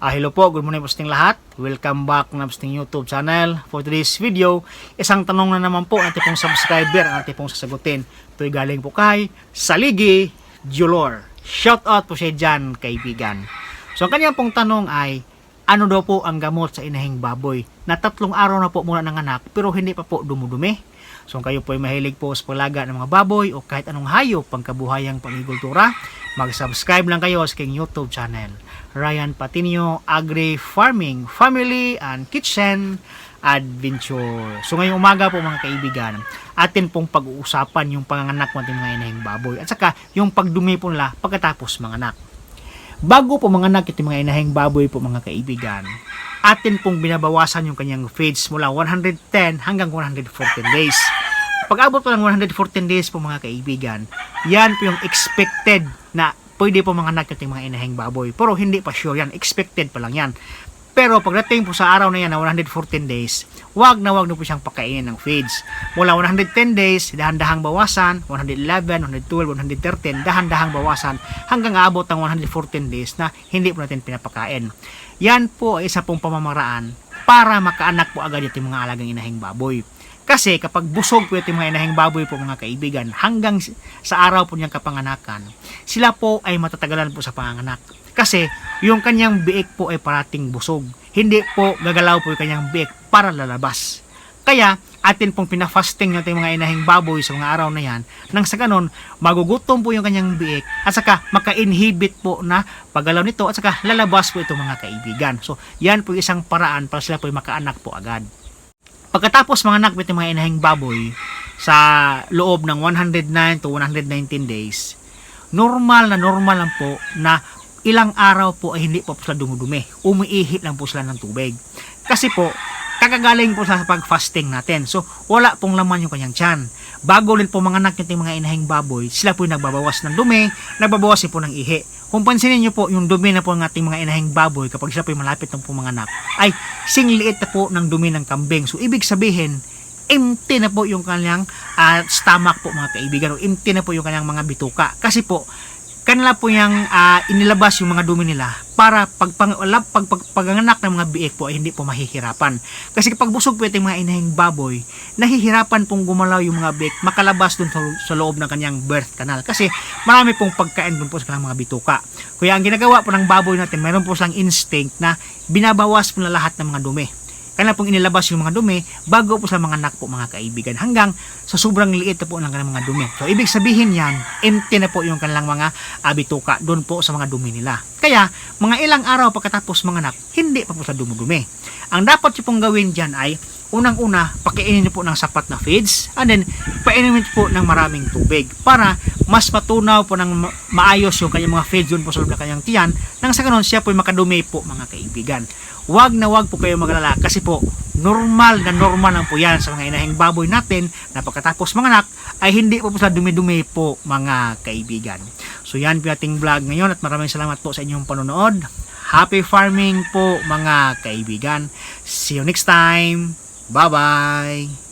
Ah, hello po, good morning po sa ating lahat. Welcome back na sa YouTube channel. For today's video, isang tanong na naman po ang ating pong subscriber ang ating pong sasagutin. Ito'y galing po kay Saligi Julor. Shout out po siya dyan, kaibigan. So, ang kanyang pong tanong ay, ano daw po ang gamot sa inahing baboy na tatlong araw na po mula ng anak pero hindi pa po dumudumi? So, kung kayo po ay mahilig po sa palaga ng mga baboy o kahit anong hayop pangkabuhayang pangigultura, mag-subscribe lang kayo sa aking YouTube channel. Ryan Patinio Agri Farming Family and Kitchen Adventure. So ngayong umaga po mga kaibigan, atin pong pag-uusapan yung panganganak ng mga inahing baboy at saka yung pagdumi po nila pagkatapos manganak. Bago po manganak itong mga inahing baboy po mga kaibigan, atin pong binabawasan yung kanyang feeds mula 110 hanggang 114 days. Pag abot po ng 114 days po mga kaibigan, yan po yung expected na pwede po manganak yung mga inahing baboy. Pero hindi pa sure yan, expected pa lang yan. Pero pagdating po sa araw na yan na 114 days, wag na wag na po siyang pakainin ng feeds. Mula 110 days, dahan-dahang bawasan, 111, 112, 113, dahan-dahang bawasan hanggang aabot ng 114 days na hindi po natin pinapakain. Yan po ay isa pong pamamaraan para makaanak po agad yung mga alagang inahing baboy. Kasi kapag busog po yung mga inahing baboy po mga kaibigan, hanggang sa araw po niyang kapanganakan, sila po ay matatagalan po sa panganganak. Kasi yung kanyang biik po ay parating busog. Hindi po gagalaw po yung kanyang biik para lalabas. Kaya atin pong pinafasting natin mga inahing baboy sa mga araw na yan nang sa ganon magugutom po yung kanyang biik at saka maka-inhibit po na paggalaw nito at saka lalabas po itong mga kaibigan. So yan po isang paraan para sila po makaanak po agad. Pagkatapos mga anak ng mga inahing baboy sa loob ng 109 to 119 days, normal na normal lang po na ilang araw po ay hindi po sila dumudumi. Umiihi lang po sila ng tubig. Kasi po, kakagaling po sa pag-fasting natin. So, wala pong laman yung kanyang tiyan. Bago rin po mga anak yung mga inahing baboy, sila po yung nagbabawas ng dumi, nagbabawas po ng ihi. Kung pansinin nyo po, yung dumi na po ng ating mga inahing baboy, kapag sila po yung malapit ng po mga anak, ay singliit na po ng dumi ng kambing. So, ibig sabihin, empty na po yung kanyang ah, stomach po mga kaibigan, o empty na po yung kanyang mga bituka. Kasi po, kanila po yung ah, inilabas yung mga dumi nila para pag, pag, pag, pag, paganganak ng mga biik po ay hindi po mahihirapan. Kasi kapag busog po yung mga inahing baboy, nahihirapan pong gumalaw yung mga biik, makalabas dun sa, sa loob ng kanyang birth canal. Kasi marami pong pagkain dun po sa mga bituka. Kaya ang ginagawa po ng baboy natin, meron po silang instinct na binabawas po na lahat ng mga dumi kailan pong inilabas yung mga dumi bago po sa mga anak po mga kaibigan hanggang sa sobrang liit na po ng kanilang mga dumi. So ibig sabihin yan, empty na po yung kanilang mga abituka doon po sa mga dumi nila. Kaya mga ilang araw pagkatapos mga anak, hindi pa po sa dumudumi. Ang dapat nyo pong gawin dyan ay unang-una, pakiinin nyo po ng sapat na feeds and then nyo po ng maraming tubig para mas matunaw po ng ma- maayos yung kanyang mga feeds doon po sa loob ng kanyang tiyan nang sa ganun siya po makadumi po mga kaibigan. Wag na wag po kayo magalala kasi po normal na normal lang po yan sa mga inahing baboy natin na pagkatapos mga anak ay hindi po po sa dumi-dumi po mga kaibigan. So yan po ating vlog ngayon at maraming salamat po sa inyong panonood. Happy farming po mga kaibigan. See you next time. Bye-bye.